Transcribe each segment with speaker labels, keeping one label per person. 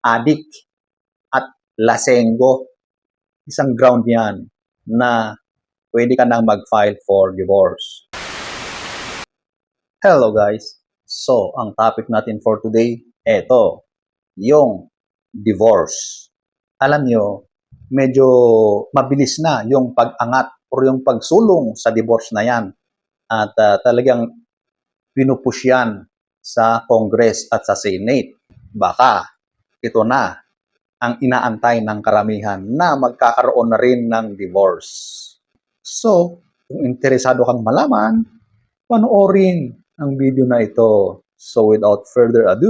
Speaker 1: adik at lasenggo. Isang ground yan na pwede ka nang mag-file for divorce. Hello guys! So, ang topic natin for today, eto, yung divorce. Alam nyo, medyo mabilis na yung pag-angat or yung pagsulong sa divorce na yan. At ah, talagang pinupush yan sa Congress at sa Senate. Baka ito na ang inaantay ng karamihan na magkakaroon na rin ng divorce. So, kung interesado kang malaman, panoorin ang video na ito. So, without further ado,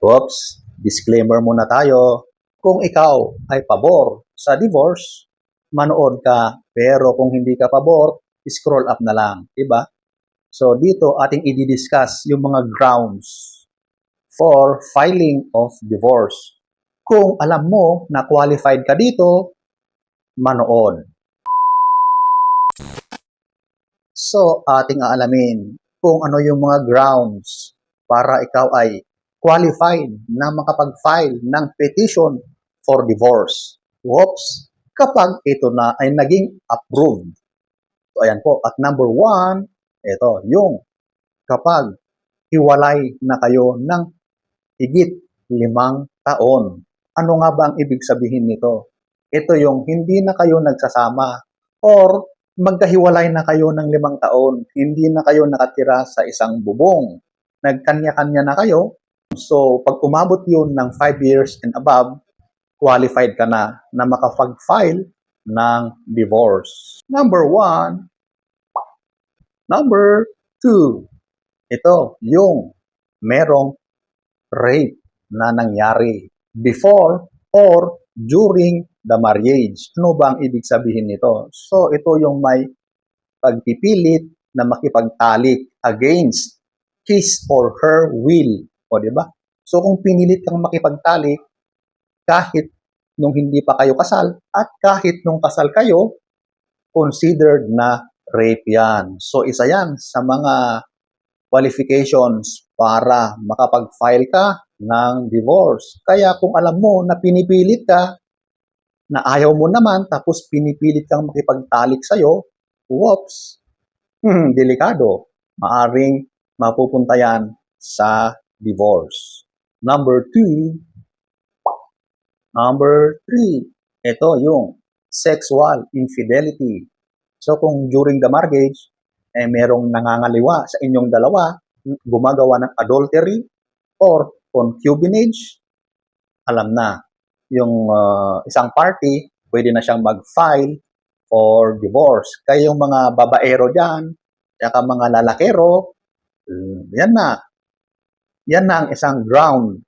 Speaker 1: Oops, disclaimer muna tayo. Kung ikaw ay pabor sa divorce, manood ka. Pero kung hindi ka pabor, scroll up na lang. Diba? So, dito ating i-discuss yung mga grounds for filing of divorce. Kung alam mo na qualified ka dito, manood. So, ating aalamin kung ano yung mga grounds para ikaw ay qualified na makapag-file ng petition for divorce. Whoops! Kapag ito na ay naging approved. So, ayan po. At number one, ito, yung kapag hiwalay na kayo ng higit limang taon. Ano nga ba ang ibig sabihin nito? Ito yung hindi na kayo nagsasama or magkahiwalay na kayo ng limang taon. Hindi na kayo nakatira sa isang bubong. Nagkanya-kanya na kayo. So, pag umabot yun ng 5 years and above, qualified ka na na makapag-file ng divorce. Number one, Number two, ito yung merong rape na nangyari before or during the marriage. Ano ba ang ibig sabihin nito? So, ito yung may pagpipilit na makipagtalik against his or her will. O, di ba? So, kung pinilit kang makipagtalik, kahit nung hindi pa kayo kasal, at kahit nung kasal kayo, considered na rape yan. So, isa yan sa mga qualifications para makapag-file ka ng divorce. Kaya kung alam mo na pinipilit ka, na ayaw mo naman, tapos pinipilit kang makipagtalik sa'yo, whoops, hmm, delikado. Maaring mapupunta yan sa divorce. Number two, number three, ito yung sexual infidelity. So kung during the marriage, eh merong nangangaliwa sa inyong dalawa, gumagawa ng adultery or concubinage, alam na, yung uh, isang party, pwede na siyang mag-file for divorce. Kaya yung mga babaero dyan, saka mga lalakero, yan na. Yan na ang isang ground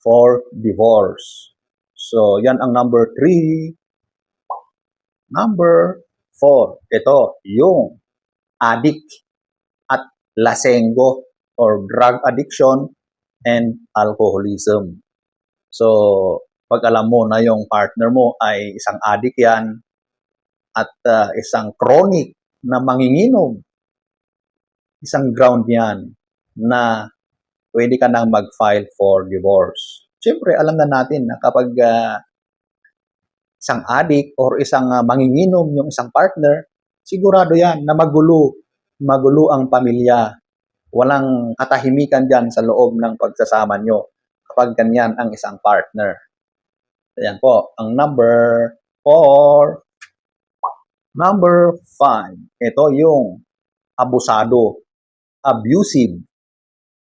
Speaker 1: for divorce. So, yan ang number three. Number Four, ito, yung addict at lasenggo or drug addiction and alcoholism. So, pag alam mo na yung partner mo ay isang addict yan at uh, isang chronic na manginginom, isang ground yan na pwede ka nang mag-file for divorce. Siyempre, alam na natin na kapag uh, isang addict or isang uh, manginginom yung isang partner, sigurado yan na magulo, magulo ang pamilya. Walang katahimikan dyan sa loob ng pagsasama nyo kapag ganyan ang isang partner. Ayan po, ang number 4. Number 5, ito yung abusado, abusive.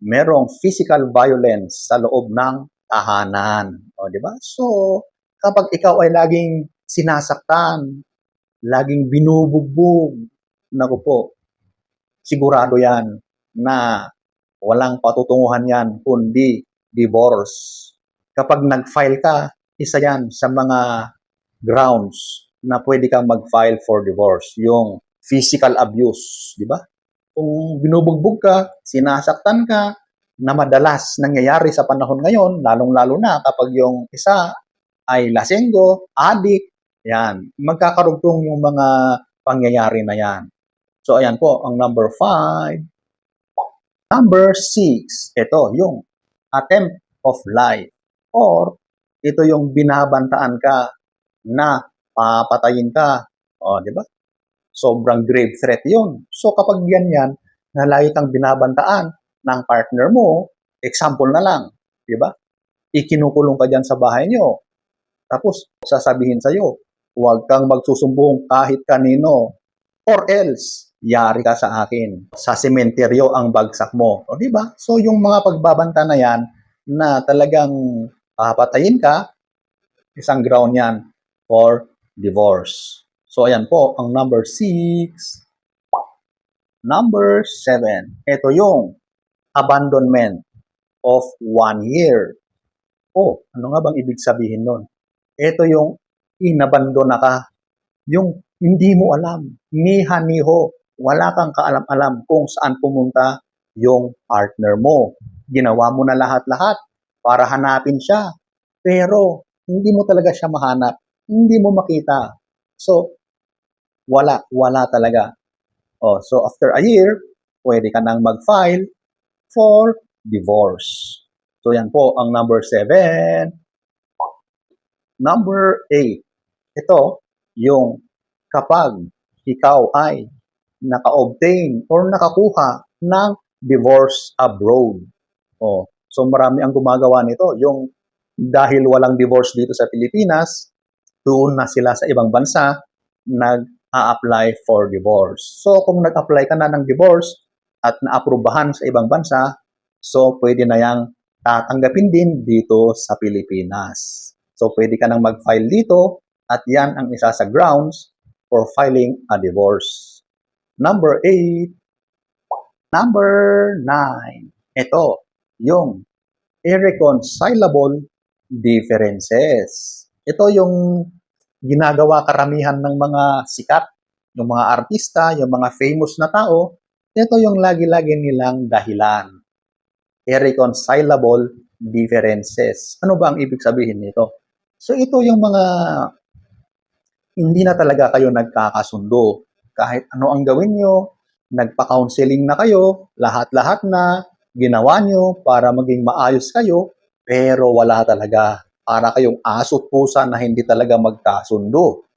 Speaker 1: Merong physical violence sa loob ng tahanan. O, di ba? So, kapag ikaw ay laging sinasaktan, laging binubugbog, naku po, sigurado yan na walang patutunguhan yan kundi divorce. Kapag nag-file ka, isa yan sa mga grounds na pwede kang mag-file for divorce. Yung physical abuse, di ba? Kung binubugbog ka, sinasaktan ka, na madalas nangyayari sa panahon ngayon, lalong-lalo na kapag yung isa ay lasenggo, adik, Yan. Magkakarugtong yung mga pangyayari na yan. So, ayan po, ang number five. Number six, ito yung attempt of life. Or, ito yung binabantaan ka na papatayin ka. O, di ba? Sobrang grave threat yun. So, kapag ganyan, na lagi kang binabantaan ng partner mo, example na lang, di ba? Ikinukulong ka dyan sa bahay nyo. Tapos, sasabihin sa'yo, huwag kang magsusumbong kahit kanino. Or else, yari ka sa akin. Sa sementeryo ang bagsak mo. O, di ba? So, yung mga pagbabanta na yan, na talagang papatayin ka, isang ground yan for divorce. So, ayan po, ang number six. Number seven, ito yung abandonment of one year. Oh, ano nga bang ibig sabihin nun? Ito yung inabandon na ka. Yung hindi mo alam, niha-niho, wala kang kaalam-alam kung saan pumunta yung partner mo. Ginawa mo na lahat-lahat para hanapin siya. Pero hindi mo talaga siya mahanap. Hindi mo makita. So, wala, wala talaga. Oh, so after a year, pwede ka nang mag-file for divorce. So yan po ang number 7. Number 8. Ito, yung kapag ikaw ay naka-obtain or nakakuha ng divorce abroad. Oh, so marami ang gumagawa nito. Yung dahil walang divorce dito sa Pilipinas, doon na sila sa ibang bansa nag-a-apply for divorce. So kung nag-apply ka na ng divorce at naaprubahan sa ibang bansa, so pwede na yang tatanggapin din dito sa Pilipinas. So pwede ka nang mag-file dito at yan ang isa sa grounds for filing a divorce. Number 8. Number 9. Ito, yung irreconcilable differences. Ito yung ginagawa karamihan ng mga sikat, yung mga artista, yung mga famous na tao, ito yung lagi-lagi nilang dahilan. Irreconcilable differences. Ano ba ang ibig sabihin nito? So ito yung mga hindi na talaga kayo nagkakasundo. Kahit ano ang gawin nyo, nagpa-counseling na kayo, lahat-lahat na, ginawa nyo para maging maayos kayo, pero wala talaga. Para kayong aso't pusa na hindi talaga magkasundo.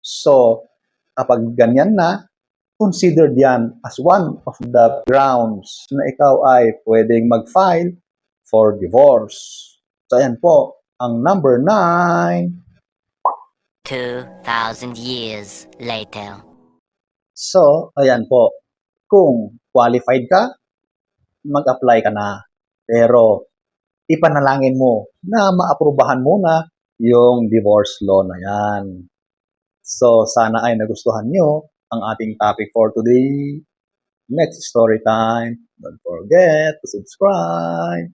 Speaker 1: So, kapag ganyan na, considered yan as one of the grounds na ikaw ay pwedeng mag-file for divorce. So, ayan po, ang number 9.
Speaker 2: 2,000 years later.
Speaker 1: So, ayan po. Kung qualified ka, mag-apply ka na. Pero, ipanalangin mo na maaprubahan muna yung divorce law na yan. So, sana ay nagustuhan nyo ang ating topic for today. Next story time. Don't forget to subscribe.